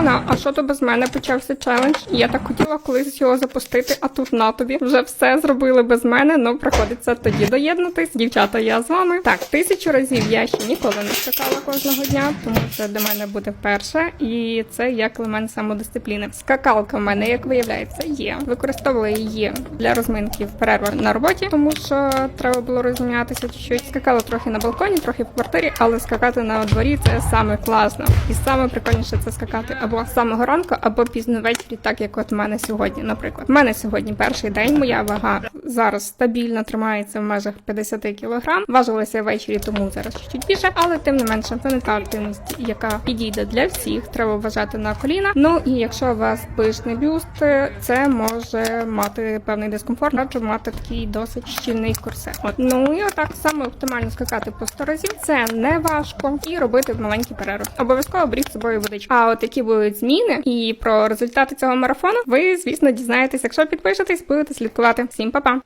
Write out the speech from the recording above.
вона, а що то без мене почався челендж? І Я так хотіла колись його запустити, а тут на тобі. Вже все зробили без мене, ну приходиться тоді доєднатись. Дівчата, я з вами. Так, тисячу разів я ще ніколи не скакала кожного дня, тому це для мене буде вперше. І це як елемент самодисципліни. Скакалка в мене, як виявляється, є. Використовувала її для розминки в перервах на роботі, тому що треба було розмінятися чуть-чуть. Скакала трохи на балконі, трохи в квартирі, але скакати на дворі це саме класно. І саме прикольніше це скакати або з самого ранку, або пізно ввечері, так як от в мене сьогодні. Наприклад, в мене сьогодні перший день. Моя вага зараз стабільно тримається в межах 50 кг. Важилася ввечері, тому зараз чуть більше, але тим не менше, це не та активність, яка підійде для всіх. Треба вважати на коліна. Ну і якщо у вас пишний бюст, це може мати певний дискомфорт, раджу мати такий досить щільний корсет. От ну і отак саме оптимально скакати по 100 разів. Це не важко і робити маленькі перерви. Обов'язково беріть з собою водичку. А от які будуть зміни і про результати цього марафону, ви звісно дізнаєтесь, якщо підпишетесь, будете слідкувати. Всім па-па!